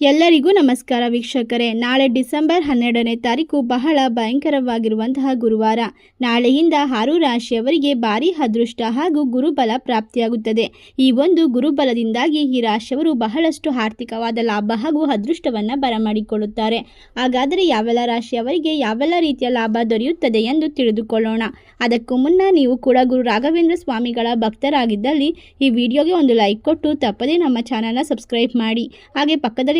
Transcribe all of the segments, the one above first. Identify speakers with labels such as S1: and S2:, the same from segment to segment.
S1: ಎಲ್ಲರಿಗೂ ನಮಸ್ಕಾರ ವೀಕ್ಷಕರೇ. ನಾಳೆ ಡಿಸೆಂಬರ್ ಹನ್ನೆರಡನೇ ತಾರೀಕು ಬಹಳ ಭಯಂಕರವಾಗಿರುವಂತಹ ಗುರುವಾರ. ನಾಳೆಯಿಂದ ಆರು ರಾಶಿಯವರಿಗೆ ಭಾರಿ ಅದೃಷ್ಟ ಹಾಗೂ ಗುರುಬಲ ಪ್ರಾಪ್ತಿಯಾಗುತ್ತದೆ. ಈ ಒಂದು ಗುರುಬಲದಿಂದಾಗಿ ಈ ರಾಶಿಯವರು ಬಹಳಷ್ಟು ಆರ್ಥಿಕವಾದ ಲಾಭ ಹಾಗೂ ಅದೃಷ್ಟವನ್ನು ಬರಮಾಡಿಕೊಳ್ಳುತ್ತಾರೆ. ಹಾಗಾದರೆ ಯಾವೆಲ್ಲ ರಾಶಿಯವರಿಗೆ ಯಾವೆಲ್ಲ ರೀತಿಯ ಲಾಭ ದೊರೆಯುತ್ತದೆ ಎಂದು ತಿಳಿದುಕೊಳ್ಳೋಣ. ಅದಕ್ಕೂ ಮುನ್ನ ನೀವು ಕೂಡ ಗುರು ರಾಘವೇಂದ್ರ ಸ್ವಾಮಿಗಳ ಭಕ್ತರಾಗಿದ್ದಲ್ಲಿ ಈ ವಿಡಿಯೋಗೆ ಒಂದು ಲೈಕ್ ಕೊಟ್ಟು ತಪ್ಪದೇ ನಮ್ಮ ಚಾನಲ್ನ ಸಬ್ಸ್ಕ್ರೈಬ್ ಮಾಡಿ. ಹಾಗೆ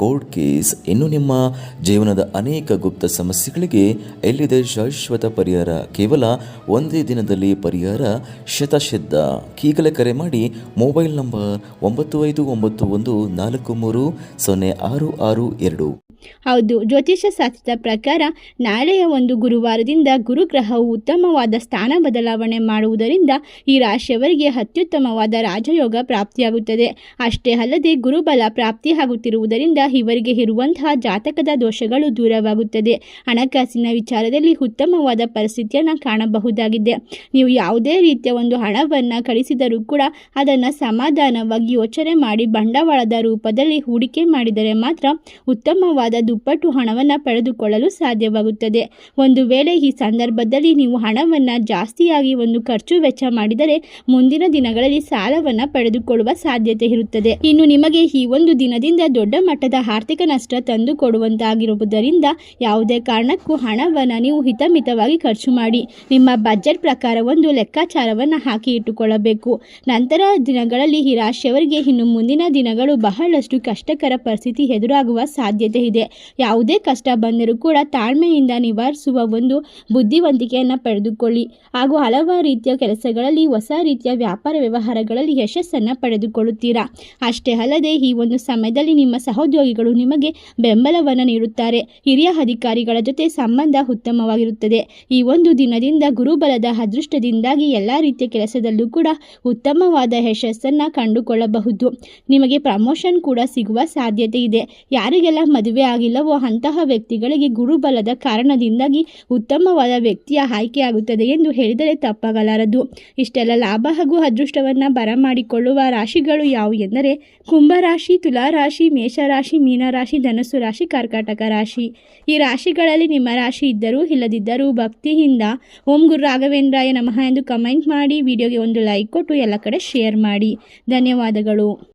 S2: ಕೋರ್ಟ್ ಕೇಸ್ ಇನ್ನು ನಿಮ್ಮ ಜೀವನದ ಅನೇಕ ಗುಪ್ತ ಸಮಸ್ಯೆಗಳಿಗೆ ಎಲ್ಲಿದೆ ಶಾಶ್ವತ ಪರಿಹಾರ? ಕೇವಲ ಒಂದೇ ದಿನದಲ್ಲಿ ಪರಿಹಾರ? ಶತಸಿದ್ಧ ಈಗಲೇ ಕರೆ ಮಾಡಿ ಮೊಬೈಲ್ ನಂಬರ್ ಒಂಬತ್ತು ಐದು ಒಂಬತ್ತು ಒಂದು ನಾಲ್ಕು ಮೂರು ಸೊನ್ನೆ ಆರು ಆರು ಎರಡು.
S1: ಹೌದು, ಜ್ಯೋತಿಷ್ಯ ಶಾಸ್ತ್ರದ ಪ್ರಕಾರ ನಾಳೆಯ ಒಂದು ಗುರುವಾರದಿಂದ ಗುರುಗ್ರಹವು ಉತ್ತಮವಾದ ಸ್ಥಾನ ಬದಲಾವಣೆ ಮಾಡುವುದರಿಂದ ಈ ರಾಶಿಯವರಿಗೆ ಅತ್ಯುತ್ತಮವಾದ ರಾಜಯೋಗ ಪ್ರಾಪ್ತಿಯಾಗುತ್ತದೆ. ಅಷ್ಟೇ ಅಲ್ಲದೆ ಗುರುಬಲ ಪ್ರಾಪ್ತಿಯಾಗುತ್ತಿರುವುದರಿಂದ ಇವರಿಗೆ ಇರುವಂತಹ ಜಾತಕದ ದೋಷಗಳು ದೂರವಾಗುತ್ತದೆ. ಹಣಕಾಸಿನ ವಿಚಾರದಲ್ಲಿ ಉತ್ತಮವಾದ ಪರಿಸ್ಥಿತಿಯನ್ನು ಕಾಣಬಹುದಾಗಿದೆ. ನೀವು ಯಾವುದೇ ರೀತಿಯ ಒಂದು ಹಣವನ್ನು ಕಳಿಸಿದರೂ ಕೂಡ ಅದನ್ನು ಸಮಾಧಾನವಾಗಿ ಯೋಚನೆ ಮಾಡಿ ಬಂಡವಾಳದ ರೂಪದಲ್ಲಿ ಹೂಡಿಕೆ ಮಾಡಿದರೆ ಮಾತ್ರ ಉತ್ತಮವಾದ ದುಪ್ಪಟ್ಟು ಹಣವನ್ನು ಪಡೆದುಕೊಳ್ಳಲು ಸಾಧ್ಯವಾಗುತ್ತದೆ. ಒಂದು ವೇಳೆ ಈ ಸಂದರ್ಭದಲ್ಲಿ ನೀವು ಹಣವನ್ನು ಜಾಸ್ತಿಯಾಗಿ ಒಂದು ಖರ್ಚು ವೆಚ್ಚ ಮಾಡಿದರೆ ಮುಂದಿನ ದಿನಗಳಲ್ಲಿ ಸಾಲವನ್ನು ಪಡೆದುಕೊಳ್ಳುವ ಸಾಧ್ಯತೆ ಇರುತ್ತದೆ. ಇನ್ನು ನಿಮಗೆ ಈ ಒಂದು ದಿನದಿಂದ ದೊಡ್ಡ ಮಟ್ಟದ ಆರ್ಥಿಕ ನಷ್ಟ ತಂದು ಕೊಡುವಂತಾಗಿರುವುದರಿಂದ ಯಾವುದೇ ಕಾರಣಕ್ಕೂ ಹಣವನ್ನು ನೀವು ಹಿತಮಿತವಾಗಿ ಖರ್ಚು ಮಾಡಿ ನಿಮ್ಮ ಬಜೆಟ್ ಪ್ರಕಾರ ಒಂದು ಲೆಕ್ಕಾಚಾರವನ್ನು ಹಾಕಿ ಇಟ್ಟುಕೊಳ್ಳಬೇಕು. ನಂತರ ದಿನಗಳಲ್ಲಿ ಈ ರಾಶಿಯವರಿಗೆ ಇನ್ನು ಮುಂದಿನ ದಿನಗಳು ಬಹಳಷ್ಟು ಕಷ್ಟಕರ ಪರಿಸ್ಥಿತಿ ಎದುರಾಗುವ ಸಾಧ್ಯತೆ ಇದೆ. ಯಾವುದೇ ಕಷ್ಟ ಬಂದರೂ ಕೂಡ ತಾಳ್ಮೆಯಿಂದ ನಿವಾರಿಸುವ ಒಂದು ಬುದ್ಧಿವಂತಿಕೆಯನ್ನು ಪಡೆದುಕೊಳ್ಳಿ. ಹಾಗೂ ಹಲವಾರು ರೀತಿಯ ಕೆಲಸಗಳಲ್ಲಿ ಹೊಸ ರೀತಿಯ ವ್ಯಾಪಾರ ವ್ಯವಹಾರಗಳಲ್ಲಿ ಯಶಸ್ಸನ್ನು ಪಡೆದುಕೊಳ್ಳುತ್ತೀರಾ? ಅಷ್ಟೇ ಅಲ್ಲದೆ ಈ ಒಂದು ಸಮಯದಲ್ಲಿ ನಿಮ್ಮ ಸಹೋದ್ಯೋಗಿಗಳು ನಿಮಗೆ ಬೆಂಬಲವನ್ನು ನೀಡುತ್ತಾರೆ. ಹಿರಿಯ ಅಧಿಕಾರಿಗಳ ಜೊತೆ ಸಂಬಂಧ ಉತ್ತಮವಾಗಿರುತ್ತದೆ. ಈ ಒಂದು ದಿನದಿಂದ ಗುರುಬಲದ ಅದೃಷ್ಟದಿಂದಾಗಿ ಎಲ್ಲ ರೀತಿಯ ಕೆಲಸದಲ್ಲೂ ಕೂಡ ಉತ್ತಮವಾದ ಯಶಸ್ಸನ್ನು ಕಂಡುಕೊಳ್ಳಬಹುದು. ನಿಮಗೆ ಪ್ರಮೋಷನ್ ಕೂಡ ಸಿಗುವ ಸಾಧ್ಯತೆ ಇದೆ. ಯಾರಿಗೆಲ್ಲ ಮದುವೆ ಆಗಿಲ್ಲವೋ ಅಂತಹ ವ್ಯಕ್ತಿಗಳಿಗೆ ಗುರುಬಲದ ಕಾರಣದಿಂದಾಗಿ ಉತ್ತಮವಾದ ವ್ಯಕ್ತಿಯ ಆಯ್ಕೆಯಾಗುತ್ತದೆ ಎಂದು ಹೇಳಿದರೆ ತಪ್ಪಾಗಲಾರದು. ಇಷ್ಟೆಲ್ಲ ಲಾಭ ಹಾಗೂ ಅದೃಷ್ಟವನ್ನು ಬರಮಾಡಿಕೊಳ್ಳುವ ರಾಶಿಗಳು ಯಾವುವು ಎಂದರೆ ಕುಂಭರಾಶಿ ತುಲಾರಾಶಿ ಮೇಷರಾಶಿ ಮೀನರಾಶಿ ಧನಸ್ಸು ರಾಶಿ, ಕರ್ಕಾಟಕ ರಾಶಿ. ಈ ರಾಶಿಗಳಲ್ಲಿ ನಿಮ್ಮ ರಾಶಿ ಇದ್ದರೂ ಇಲ್ಲದಿದ್ದರೂ ಭಕ್ತಿಯಿಂದ ಓಂ ಗುರು ರಾಘವೇಂದ್ರಾಯ ನಮಃ ಎಂದು ಕಮೆಂಟ್ ಮಾಡಿ, ವಿಡಿಯೋಗೆ ಒಂದು ಲೈಕ್ ಕೊಟ್ಟು ಎಲ್ಲ ಕಡೆ ಶೇರ್ ಮಾಡಿ. ಧನ್ಯವಾದಗಳು.